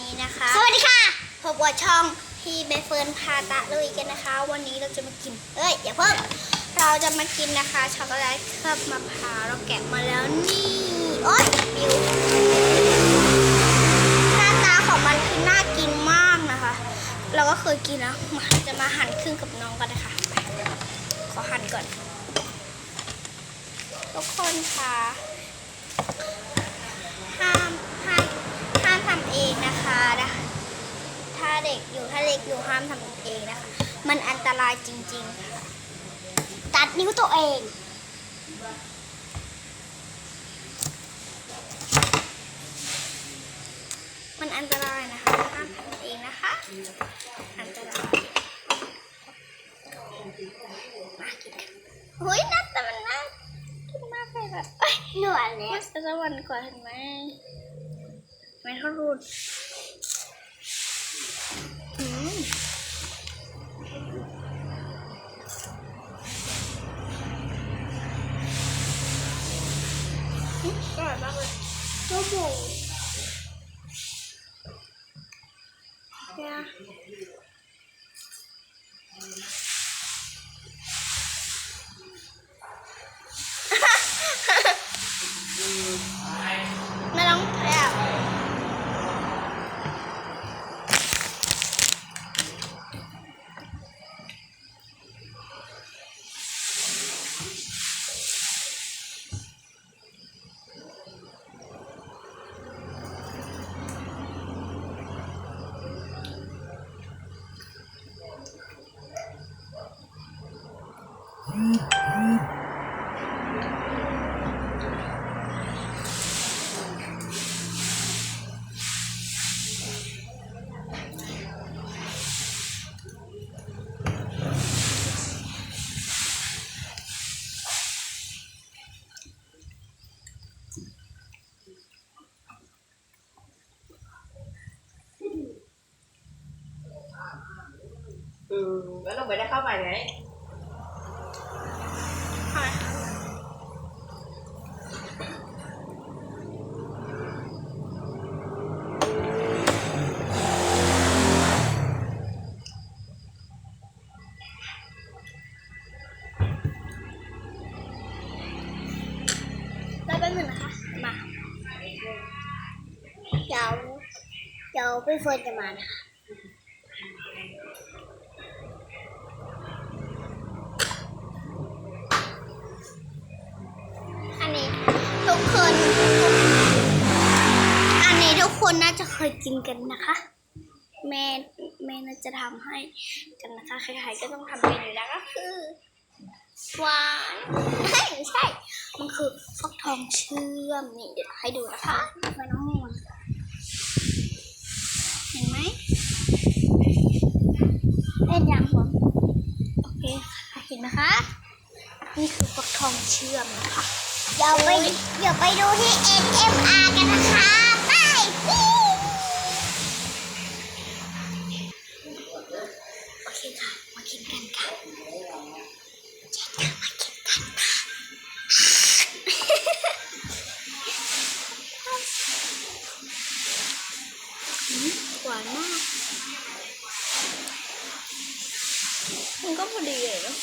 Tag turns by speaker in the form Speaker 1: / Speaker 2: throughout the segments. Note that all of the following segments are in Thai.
Speaker 1: นี้นะคะ
Speaker 2: สวัสดีค่ะ
Speaker 1: พบกับช่องพี่ใบเฟิร์นพาตะลุยกันนะคะ วันนี้เราจะมากิน เอ้ยอย่าเพิ่งเราจะมากินนะคะช็อกโกแลตเคลือบมะพร้าวเราแกะมาแล้วนี่โอ๊ยบิวหน้าตาของมันคือน่ากินมากนะคะ เราก็เคยกินนะมาจะมาหั่นครึ่งกับน้องกันนะคะไปขอหั่นก่อนทุกคนค่ะห้ามห้ามห้ามทำเองนะคะนะ ถ้า เด็กอยู่ถ้าเล็กอยู่ห้ามทำเองนะคะ มันอันตรายจริงๆค่ะ
Speaker 2: ตัดนิ้วตัวเอง
Speaker 1: มันอันตรายนะคะ ห้ามทำเองนะคะ อันตรายมากินกันเฮ้ยน่าแต่มันน่ากินมากเลยแบบ
Speaker 2: หนวดเนี่
Speaker 1: มันจะวรรค์กว่าเห็นไหมไม่เท่ารุ่น อืมอร่อยมากเลย
Speaker 2: ตัวหมู
Speaker 1: เนี่ย ไม่ต้องแพ้
Speaker 3: อืมแล้วเราไม่ได้เข้า
Speaker 1: ค
Speaker 2: นน่า
Speaker 1: จะเคยกินกันนะคะ แม่แม่น่าจะทำให้กันนะคะใครๆก็ต้องทำเป็นอยู่แล้วก็คือหวานไม่ใช่ มันคือฟักทองเชื่อมนี่เดี๋ยวให้ดูนะคะ
Speaker 2: ไปน้องมูน
Speaker 1: เห็นไหม
Speaker 2: เล่นยังผม
Speaker 1: โอเคค่ะเห็นนะคะ นี่คือฟักทองเชื่อมนะคะ
Speaker 2: เดี๋ยวไปเดี๋ยวไปดูที่ NMR กันนะคะ
Speaker 1: โอเคค่ะ มากินกันค่ะอืมากินค่ะหวานมาก มันก็พอดีเลยเนาะ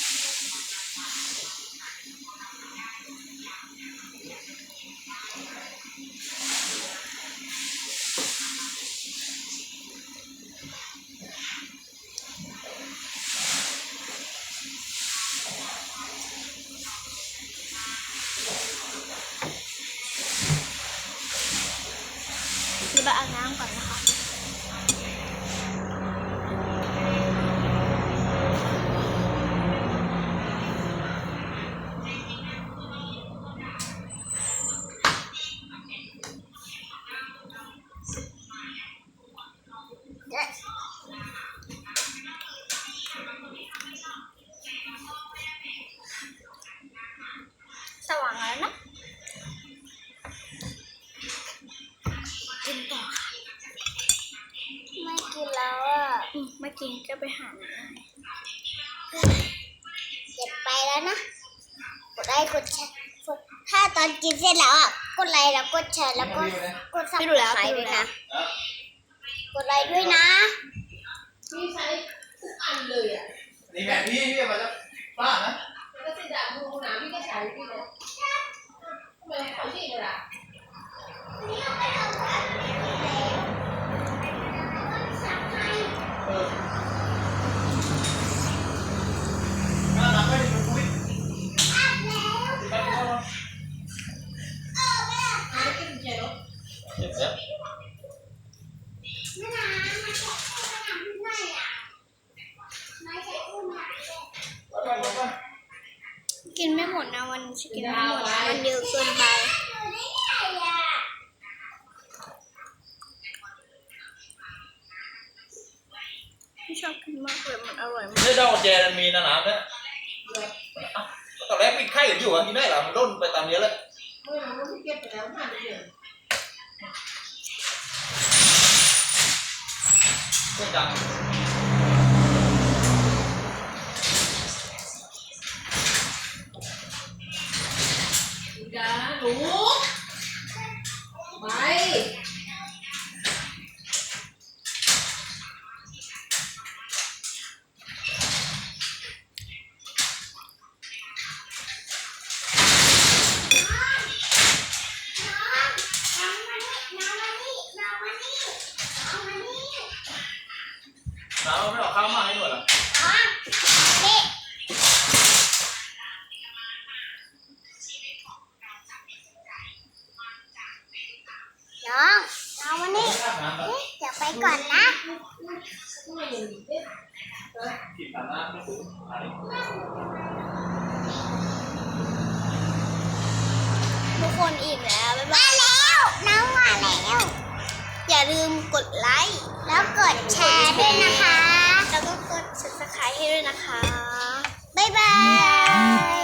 Speaker 1: อื
Speaker 2: ม
Speaker 1: ไม่กินก็ไปหาหน่อย
Speaker 2: เก็บไปแล้วนะ กดไลค์กดแชร์กดถ้าตอนกินเสร็จแล้วอะ กดไลค์แล้วกดแชร์แล้วก็กดซับ
Speaker 1: พี่ดูแล้ว
Speaker 2: สไคร
Speaker 1: พี่
Speaker 2: ต์
Speaker 1: ดู
Speaker 2: ด้วย
Speaker 1: แล้
Speaker 2: นะ
Speaker 1: ว
Speaker 2: กดไลค์ด้วยนะ
Speaker 3: พี่ใช้ทุกอันเลยอะ
Speaker 4: นี่แบบพี่พี่มาจะป้านะ
Speaker 3: แล้วก็ติดดาบมือหนาพี่ก็ใช้พี่เลย
Speaker 4: กิน
Speaker 3: ไม่
Speaker 1: หมดนะวันฉันกินไม่หมดนะมันเยอะเกินไปที่ชอบกินมากเลยมันอร่อยมาก
Speaker 4: นี่เจ้าแจมันมีนะนามเนี่ยอะตอนแรกปิดไข่กันอยู่อะที่ได้หรอมันร่นไปตามเนี้ยเลย
Speaker 3: เมื่อเราเก็บไปแล้วผ่านไปเลย
Speaker 4: ไม่ดัง
Speaker 3: ดาหนูไป
Speaker 4: ห นามไม่ออกข้าวมาให้หน่อยเหรอ
Speaker 2: น้องน้องวันนี้
Speaker 4: ข้าวน้ำแบบ
Speaker 2: เดี๋ยวไปก่อนนะ
Speaker 3: ทำไมอย่างนี้เนี่ย
Speaker 4: กินตามน้ำไม่ถูกอะไร
Speaker 1: ทุกคนอิ่มแล้วบ๊ายบาย
Speaker 2: มาแล้วน้องมาแล้ว
Speaker 1: อย่าลืมกดไลค์
Speaker 2: แล้วกดแชร์ด้วยนะคะ
Speaker 1: แล้วก็กด subscribe ให้ด้วยนะคะ
Speaker 2: บ๊ายบาย